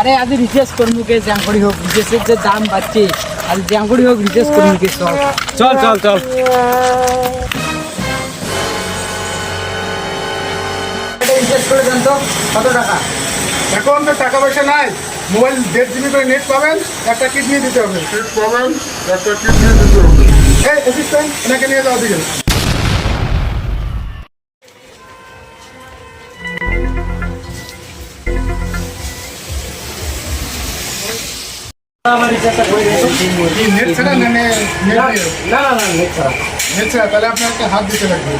আরে আজ রিচার্জ করব কে জ্যাঙ্কড়ি হোক রিচার্জের যে দাম বাড়ছে আজ জ্যাঙ্কড়ি হোক রিচার্জ করব কে চল। চল চল চল। রিচার্জ করে দেন তো কত টাকা? এখন তো টাকা পয়সা নাই। মোবাইল দেড় জিবি করে নেট পাবেন একটা কিডনি দিতে হবে। নেট পাবেন একটা কিডনি দিতে হবে। এই অ্যাসিস্ট্যান্ট এনাকে নিয়ে যাও দিকে নেট ছাড়া না নেট দিয়ে না না না নেট ছাড়া নেট ছাড়া তাহলে আপনার একটা হাত দিতে লাগবে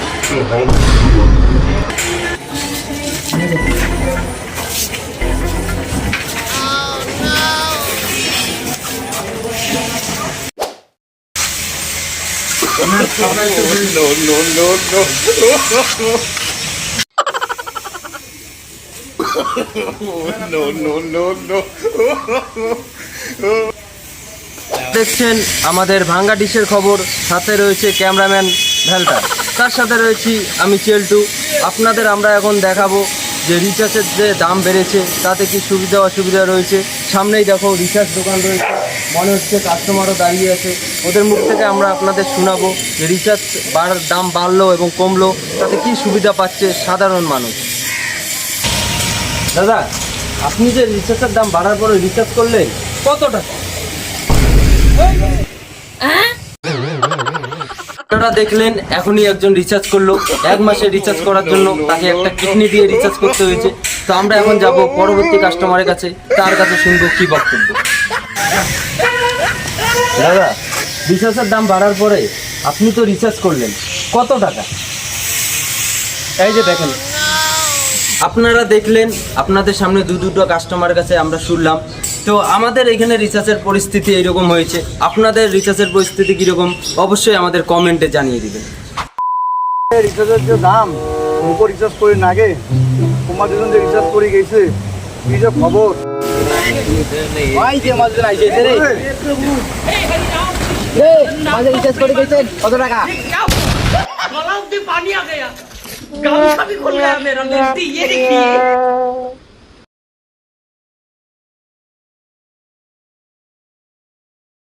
দেখছেন, আমাদের ভাঙ্গা ডিশের খবর, সাথে রয়েছে ক্যামেরাম্যান ভ্যালটা তার সাথে রয়েছি আমি চেলটু। আপনাদের আমরা এখন দেখাবো যে রিচার্জের যে দাম বেড়েছে, তাতে কি সুবিধা অসুবিধা রয়েছে। সামনেই দেখো রিচার্জ দোকান রয়েছে। মনে হচ্ছে কাস্টমারও দাঁড়িয়ে আছে। ওদের মুখ থেকে আমরা আপনাদের শোনাবো যে রিচার্জ বাড়ার দাম বাড়লো এবং কমলো, তাতে কি সুবিধা পাচ্ছে সাধারণ মানুষ। দাদা, আপনি যে রিচার্জের দাম বাড়ার পরে রিচার্জ করলেন? কত টাকা? আপনারা দেখলেন, এখনই একজন রিচার্জ করল। এক মাসে রিচার্জ করার জন্য তাকে একটা কিডনি দিয়ে রিচার্জ করতে হয়েছে। তো আমরা এখন যাব পরবর্তী কাস্টমারের কাছে। তার কাছে শুনব কি বক্তব্য। দাদা রিচার্জের দাম বাড়ার পরে আপনি তো রিচার্জ করলেন। কত টাকা? এই যে দেখেন, আপনারা দেখলেন, আপনাদের সামনে দু দুটো কাস্টমারের কাছে আমরা শুনলাম। তো আমাদের এখানে রিচার্জের পরিস্থিতি এইরকম হয়েছে আপনাদের রিচার্জের পরিস্থিতি কীরকম অবশ্যই আমাদের কমেন্টে জানিয়ে দিবেন রিচার্জের যে দাম উপর রিচার্জ করে না আগে তোমার দুজন যে রিচার্জ করে গেছে কি যে খবর ওই যে মাঝে আইছে রে রে মাঝে রিচার্জ করে গেছেন কত টাকা गलाव से पानी आ गया गामछा भी खुल गया मेरा मिलती ये देखिए